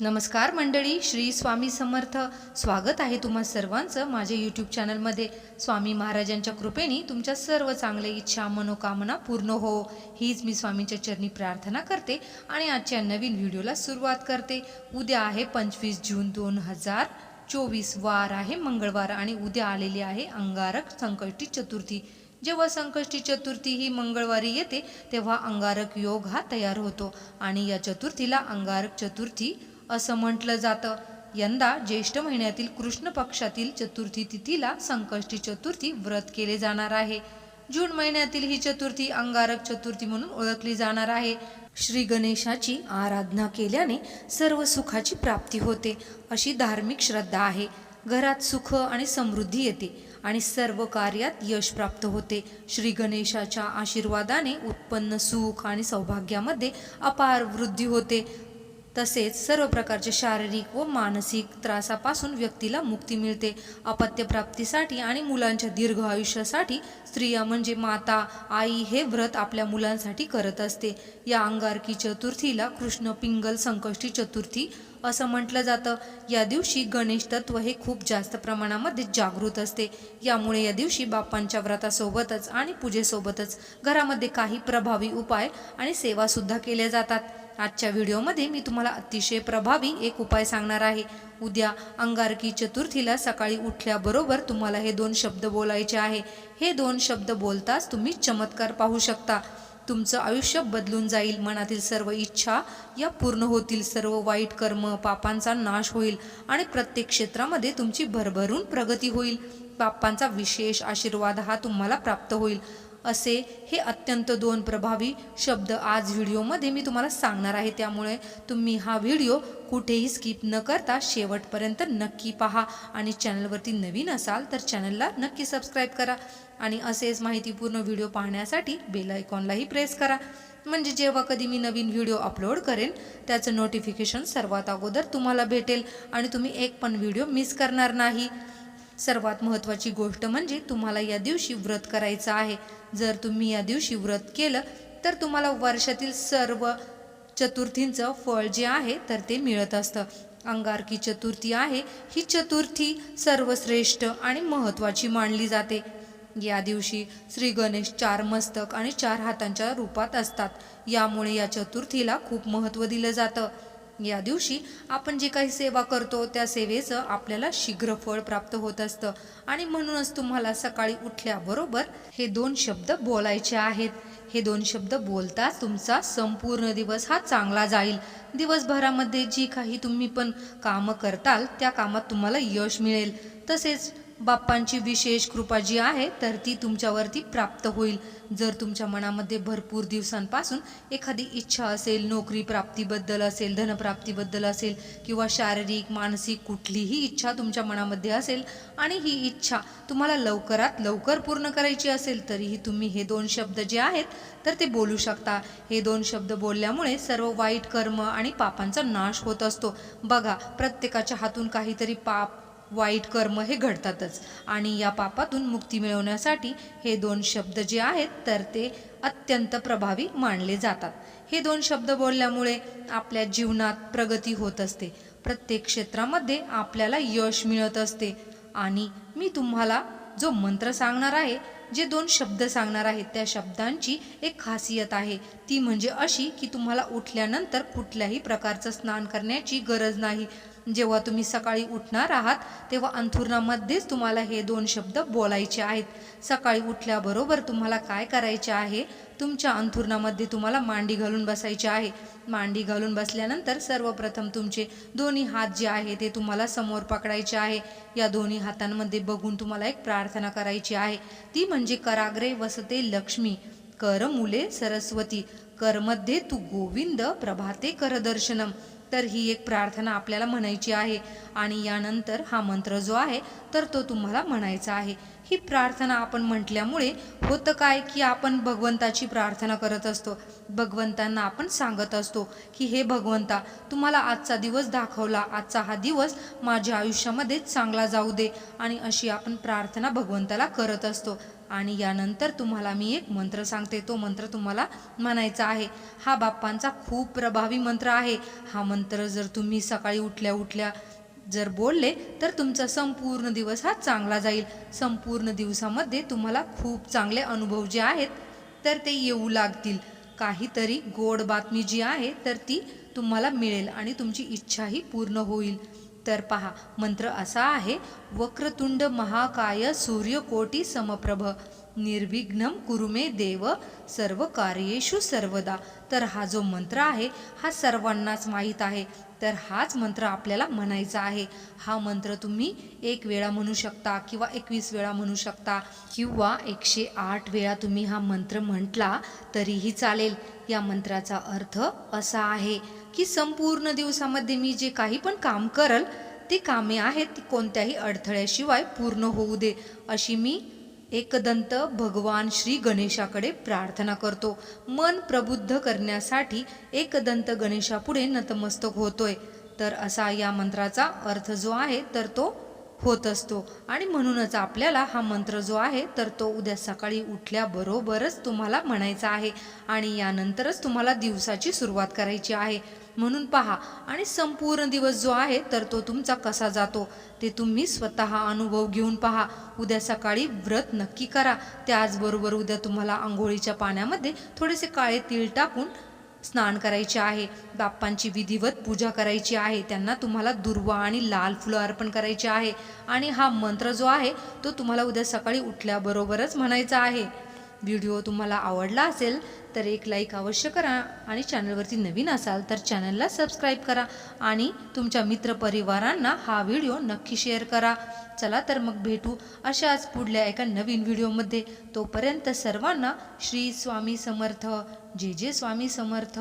नमस्कार मंडळी श्री स्वामी समर्थ. स्वागत आहे तुम्हा सर्वांचं माझ्या यूट्यूब चॅनलमध्ये स्वामी महाराजांच्या कृपेने तुमच्या सर्व चांगल्या इच्छा मनोकामना पूर्ण हो. हीच मी स्वामींच्या चरणी प्रार्थना करते आणि आजच्या नवीन व्हिडिओला सुरुवात करते. उद्या आहे पंचवीस जून दोन हजार चोवीस. वार आहे मंगळवार आणि उद्या आलेली आहे अंगारक संकष्टी चतुर्थी. जेव्हा संकष्टी चतुर्थी ही मंगळवारी येते तेव्हा अंगारक योग हा तयार होतो आणि या चतुर्थीला अंगारक चतुर्थी असं म्हटलं जातं. यंदा ज्येष्ठ महिन्यातील कृष्ण पक्षातील चतुर्थी तिथीला संकष्टी चतुर्थी व्रत केले जाणार आहे. जून महिन्यातील ही चतुर्थी अंगारक चतुर्थी म्हणून ओळखली जाणार आहे. श्री गणेशाची आराधना केल्याने सर्व सुखाची प्राप्ती होते अशी धार्मिक श्रद्धा आहे. घरात सुख आणि समृद्धी येते आणि सर्व कार्यात यश प्राप्त होते. श्री गणेशाच्या आशीर्वादाने उत्पन्न सुख आणि सौभाग्यामध्ये अपार वृद्धी होते. तसेच सर्व प्रकारचे शारीरिक व मानसिक त्रासापासून व्यक्तीला मुक्ती मिळते. अपत्यप्राप्तीसाठी आणि मुलांच्या दीर्घ आयुष्यासाठी स्त्रिया म्हणजे माता आई हे व्रत आपल्या मुलांसाठी करत असते. या अंगारकी चतुर्थीला कृष्ण पिंगल संकष्टी चतुर्थी असं म्हटलं जातं. या दिवशी गणेश तत्व हे खूप जास्त प्रमाणामध्ये जागृत असते. यामुळे या दिवशी बाप्पांच्या व्रतासोबतच आणि पूजेसोबतच घरामध्ये काही प्रभावी उपाय आणि सेवासुद्धा केल्या जातात. आजच्या व्हिडिओमध्ये मी तुम्हाला अतिशय प्रभावी एक उपाय सांगणार आहे. उद्या अंगारकी चतुर्थीला सकाळी उठल्याबरोबर तुम्हाला हे दोन शब्द बोलायचे आहे. हे दोन शब्द बोलताच तुम्ही चमत्कार पाहू शकता. तुमचं आयुष्य बदलून जाईल. मनातील सर्व इच्छा या पूर्ण होतील. सर्व वाईट कर्म पापांचा नाश होईल आणि प्रत्येक क्षेत्रामध्ये तुमची भरभरून प्रगती होईल. बाप्पांचा विशेष आशीर्वाद हा तुम्हाला प्राप्त होईल. असे हे अत्यंत दोन प्रभावी शब्द आज व्हिडिओमध्ये मी तुम्हाला सांगणार आहे. त्यामुळे तुम्ही हा व्हिडिओ कुठेही स्किप न करता शेवटपर्यंत नक्की पहा आणि चॅनलवरती नवीन असाल तर चॅनलला नक्की सबस्क्राईब करा आणि असेच माहितीपूर्ण व्हिडिओ पाहण्यासाठी बेल आयकॉनलाही प्रेस करा. म्हणजे जेव्हा कधी मी नवीन व्हिडिओ अपलोड करेन त्याचं नोटिफिकेशन सर्वात अगोदर तुम्हाला भेटेल आणि तुम्ही एक पण व्हिडिओ मिस करणार नाही. सर्वात महत्त्वाची गोष्ट म्हणजे तुम्हाला या दिवशी व्रत करायचं आहे. जर तुम्ही या दिवशी व्रत केलं तर तुम्हाला वर्षातील सर्व चतुर्थींचं फळ जे आहे तर ते मिळत असतं. अंगारकी चतुर्थी आहे ही चतुर्थी सर्वश्रेष्ठ आणि महत्त्वाची मानली जाते. या दिवशी श्री गणेश चार मस्तक आणि चार हातांच्या रूपात असतात. यामुळे या चतुर्थीला खूप महत्त्व दिलं जातं. या दिवशी आपण जे काही सेवा करतो त्या सेवेचं आपल्याला शीघ्र फळ प्राप्त होत असतं. आणि म्हणूनच तुम्हाला सकाळी उठल्याबरोबर हे दोन शब्द बोलायचे आहेत. हे दोन शब्द बोलता तुमचा संपूर्ण दिवस हा चांगला जाईल. दिवसभरामध्ये जी काही तुम्ही पण कामं करताल त्या कामात तुम्हाला यश मिळेल. तसेच बाप्पांची विशेष कृपा जी आहे तर ती तुमच्यावरती प्राप्त होईल. जर तुमच्या मनामध्ये भरपूर दिवसांपासून एखादी इच्छा असेल नोकरी प्राप्तीबद्दल असेल धनप्राप्तीबद्दल असेल किंवा शारीरिक मानसिक कुठलीही इच्छा तुमच्या मनामध्ये असेल आणि ही इच्छा तुम्हाला लवकरात लवकर पूर्ण करायची असेल तरीही तुम्ही हे दोन शब्द जे आहेत तर ते बोलू शकता. हे दोन शब्द बोलल्यामुळे सर्व वाईट कर्म आणि पापांचा नाश होत असतो. बघा प्रत्येकाच्या हातून काहीतरी पाप वाईट कर्म हे घडतातच. आणि या पापातून मुक्ती मिळवण्यासाठी हे दोन शब्द जे आहेत तर ते अत्यंत प्रभावी मानले जातात. हे दोन शब्द बोलल्यामुळे आपल्या जीवनात प्रगती होत असते. प्रत्येक क्षेत्रामध्ये आपल्याला यश मिळत असते. आणि मी तुम्हाला जो मंत्र सांगणार आहे जे दोन शब्द सांगणार आहेत त्या शब्दांची एक खासियत आहे. ती म्हणजे अशी की तुम्हाला उठल्यानंतर कुठल्याही प्रकारचं स्नान करण्याची गरज नाही. जेव्हा तुम्ही सकाळी उठणार आहात तेव्हा अंथुरणामध्येच तुम्हाला हे दोन शब्द बोलायचे आहेत. सकाळी उठल्याबरोबर तुम्हाला काय करायचे आहे? तुमच्या अंथुरणामध्ये तुम्हाला मांडी घालून बसायचे आहे. मांडी घालून बसल्यानंतर सर्वप्रथम तुमचे दोन्ही हात जे आहे ते तुम्हाला समोर पकडायचे आहे. या दोन्ही हातांमध्ये बघून तुम्हाला एक प्रार्थना करायची आहे. ती म्हणजे कराग्रे वसते लक्ष्मी कर मुले सरस्वती करमध्ये तू गोविंद प्रभाते कर दर्शनम. तर ही एक प्रार्थना आपल्याला म्हणायची आहे. आणि यानंतर हा मंत्र जो आहे तर तो तुम्हाला म्हणायचा आहे. ही प्रार्थना आपण म्हटल्यामुळे होतं काय की आपण भगवंताची प्रार्थना करत असतो. भगवंतांना आपण सांगत असतो की हे भगवंता तुम्हाला आजचा दिवस दाखवला. आजचा हा दिवस माझ्या आयुष्यामध्ये चांगला जाऊ दे. आणि अशी आपण प्रार्थना भगवंताला करत असतो. आणि यानंतर तुम्हाला मी एक मंत्र सांगते. तो मंत्र तुम्हाला म्हणायचा आहे. हा बाप्पांचा खूप प्रभावी मंत्र आहे. हा मंत्र जर तुम्ही सकाळी उठल्या उठल्या जर बोलले तर तुमचा संपूर्ण दिवस हा चांगला जाईल. संपूर्ण दिवसामध्ये तुम्हाला खूप चांगले अनुभव जे आहेत तर ते येऊ लागतील. काहीतरी गोड बातमी जी आहे तर ती तुम्हाला मिळेल आणि तुमची इच्छाही पूर्ण होईल. तर पहा. मंत्र असा आहे वक्रतुंड महाकाय सूर्यकोटी समप्रभ. निर्विघ्नम कुरुमे देव सर्व कार्येषु सर्वदा. तर हा जो मंत्र आहे हा सर्वांनाच माहीत आहे. तर हाच मंत्र आपल्याला म्हणायचा आहे. हा मंत्र तुम्ही एक वेळा म्हणू शकता किंवा एकवीस वेळा म्हणू शकता किंवा एकशे आठ वेळा तुम्ही हा मंत्र म्हटला तरीही चालेल. या मंत्राचा अर्थ असा आहे की संपूर्ण दिवसामध्ये मी जे काही पण काम करल ती कामे आहेत ती कोणत्याही अडथळ्याशिवाय पूर्ण होऊ दे अशी मी एकदंत भगवान श्री गणेशाकडे प्रार्थना करतो. मन प्रबुद्ध करण्यासाठी एकदंत गणेशापुढे नतमस्तक होतोय. तर असा या मंत्राचा अर्थ जो आहे तर तो होत असतो. आणि म्हणूनच आपल्याला हा मंत्र जो आहे तर तो उद्या सकाळी उठल्याबरोबरच तुम्हाला म्हणायचा आहे. आणि यानंतरच तुम्हाला दिवसाची सुरुवात करायची आहे. म्हणून पहा. आणि संपूर्ण दिवस जो आहे तर तो तुमचा कसा जातो? ते तुम्ही स्वतः अनुभव घेऊन पहा. उद्या सकाळी व्रत नक्की करा. त्याचबरोबर उद्या तुम्हाला आंघोळीच्या पाण्यामध्ये थोडेसे काळे तीळ टाकून स्नान करायचे आहे. बाप्पांची विधिवत पूजा करायची आहे. त्यांना तुम्हाला दुर्वा आणि लाल फुलं अर्पण करायचे आहे. आणि हा मंत्र जो आहे तो तुम्हाला उद्या सकाळी उठल्याबरोबरच म्हणायचा आहे. व्हिडिओ तुम्हाला आवडला असेल तर एक लाईक अवश्य करा आणि चॅनलवरती नवीन असाल तर चॅनलला सबस्क्राईब करा आणि तुमच्या मित्रपरिवारांना हा व्हिडिओ नक्की शेअर करा. चला तर मग भेटू अशाच पुढल्या एका नवीन व्हिडिओमध्ये तोपर्यंत सर्वांना श्री स्वामी समर्थ. जे जे स्वामी समर्थ.